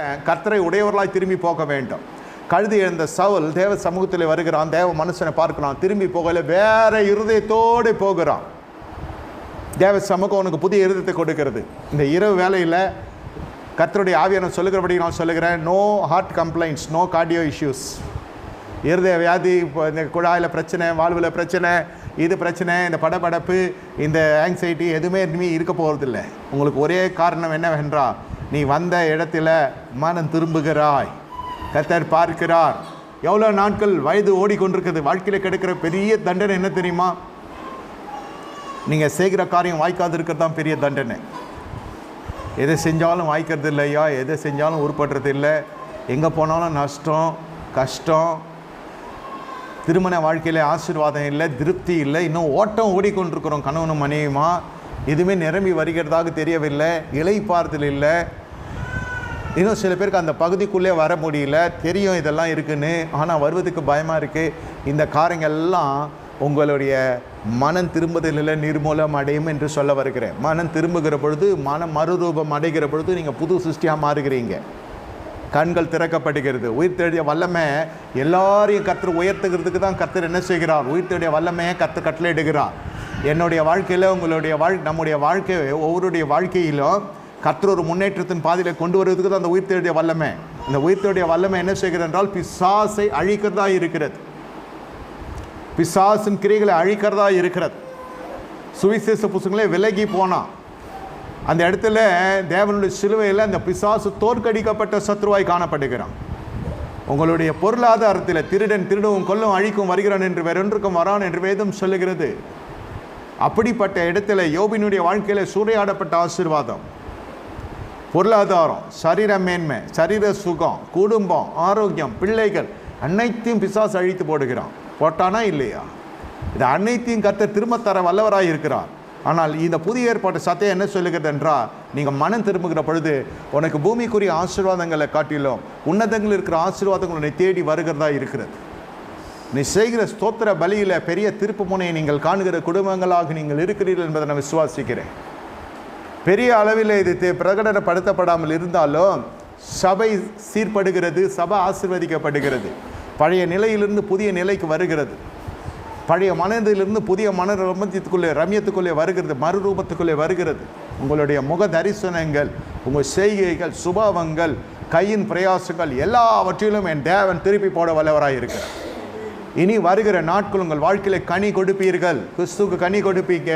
கர்த்தரை உடையவர்களாய் திரும்பி போக வேண்டும். கழுதி எழுந்த சவுல் தேவ சமூகத்தில் வருகிறான். தேவ மனுஷனை பார்க்கிறான். திரும்பி போகல வேற இருதயத்தோடு போகிறான். தேவ சமூகம் உனக்கு புதிய இருதயத்தை கொடுக்கிறது. இந்த இரவு வேலையில் கர்த்தருடைய ஆவியான சொல்லுகிறபடி நான் சொல்லுகிறேன். No heart complaints no cardio issues இருதய வியாதி இப்போ இந்த குழாயில் பிரச்சனை வாழ்வில் பிரச்சனை இது பிரச்சனை இந்த படபடப்பு இந்த ஆங்ஸைட்டி எதுவுமே எதுவுமே இருக்க போகிறதில்ல உங்களுக்கு ஒரே காரணம் என்னவென்றால் நீ வந்த இடத்துல மனம் திரும்புகிறாய். கத்தர் பார்க்கிறார். எவ்வளோ நாட்கள் வயது ஓடிக்கொண்டிருக்குது. வாழ்க்கையில் கிடைக்கிற பெரிய தண்டனை என்ன தெரியுமா? நீங்கள் செய்கிற காரியம் வாய்க்காது இருக்கிறது தான் பெரிய தண்டனை. எதை செஞ்சாலும் வாய்க்கிறது இல்லையா? எதை செஞ்சாலும் உருப்படுறது இல்லை. எங்கே போனாலும் நஷ்டம் கஷ்டம். திருமண வாழ்க்கையில் ஆசீர்வாதம் இல்லை திருப்தி இல்லை. இன்னும் ஓட்டம் ஓடிக்கொண்டிருக்கிறோம் கணவனும் மனைவியுமா? எதுவுமே நிரம்பி வருகிறதாக தெரியவில்லை இலைப்பாறுதல் இல்லை. இன்னும் சில பேருக்கு அந்த பகுதிக்குள்ளே வர முடியல. தெரியும் இதெல்லாம் இருக்குன்னு ஆனால் வருவதுக்கு பயமாக இருக்குது இந்த காரியங்கள் எல்லாம் உங்களுடைய மனம் திரும்புதலில் நிர்மூலம் அடையும் என்று சொல்ல வருகிறேன். மனம் திரும்புகிற பொழுது மனம் மறுரூபம் அடைகிற பொழுது நீங்கள் புது சிருஷ்டியாக மாறுகிறீங்க. கண்கள் திறக்கப்படுகிறது. உயிர் தேடிய வல்லமை எல்லாரையும் கற்று உயர்த்துகிறதுக்கு தான் கத்தர் என்ன செய்கிறார்? உயிர் தேடிய வல்லமையை கர்த்தர் கட்டளையிடுகிறார். என்னுடைய வாழ்க்கையில் உங்களுடைய வாழ் நம்முடைய வாழ்க்கை ஒவ்வொருடைய வாழ்க்கையிலும் கர்த்தர் ஒரு முன்னேற்றத்தின் பாதையில் கொண்டு வருவதுக்கு தான் அந்த உயிர் வல்லமை. இந்த உயிர் வல்லமை என்ன செய்கிறது என்றால் பிசாசை அழிக்கிறதா இருக்கிறது. பிசாசின் கிரிகளை அழிக்கிறதா இருக்கிறது. சுவிசேஷ புஸ்தங்களே விலகி போனான் அந்த இடத்துல தேவனுடைய சிலுவையில் அந்த பிசாசு தோற்கடிக்கப்பட்ட சத்ருவாய் காணப்படுகிறான். உங்களுடைய பொருளாதாரத்தில் திருடன் திருடவும் கொல்லும் அழிக்கும் வருகிறான் என்று வேறொன்றுக்கும் வரான் என்று வேதம் சொல்லுகிறது. அப்படிப்பட்ட இடத்துல யோபினுடைய வாழ்க்கையில் சூறையாடப்பட்ட ஆசீர்வாதம். பொருளாதாரம் சரீர மேன்மை சரீர சுகம் குடும்பம் ஆரோக்கியம் பிள்ளைகள் அனைத்தையும் பிசாசு அழித்து போடுகிறான். போட்டானா இல்லையா? இது அனைத்தையும் கத்த திரும்ப தர வல்லவராக இருக்கிறார். ஆனால் இந்த புதிய ஏற்பாட்டு சத்தையம் என்ன சொல்லுகிறது என்றால் நீங்கள் மனம் திரும்புகிற பொழுது உனக்கு பூமிக்குரிய ஆசீர்வாதங்களை காட்டிலும் உன்னதங்கள் இருக்கிற ஆசீர்வாதங்கள் உன்னை தேடி வருகிறதா இருக்கிறது. நீ செய்கிற ஸ்தோத்திர பலியில் பெரிய திருப்பு முனையை நீங்கள் காண்கிற குடும்பங்களாக நீங்கள் இருக்கிறீர்கள் என்பதை நான் விசுவாசிக்கிறேன். பெரிய அளவில் இது பிரகடனப்படுத்தப்படாமல் இருந்தாலும் சபை சீர்படுகிறது சபை ஆசீர்வதிக்கப்படுகிறது. பழைய நிலையிலிருந்து புதிய நிலைக்கு வருகிறது. பழைய மனதிலிருந்து புதிய மன ரமத்தியத்துக்குள்ளே ரம்யத்துக்குள்ளே வருகிறது மறுரூபத்துக்குள்ளே வருகிறது. உங்களுடைய முக தரிசனங்கள் உங்கள் செய்கைகள் சுபாவங்கள் கையின் பிரயாசங்கள் எல்லாவற்றிலும் என் தேவன் திருப்பி போட வல்லவராக இருக்கிறார் இனி வருகிற நாட்கள் உங்கள் வாழ்க்கையில கனி கொடுப்பீர்கள். கிறிஸ்துக்கு கனி கொடுப்பீங்க.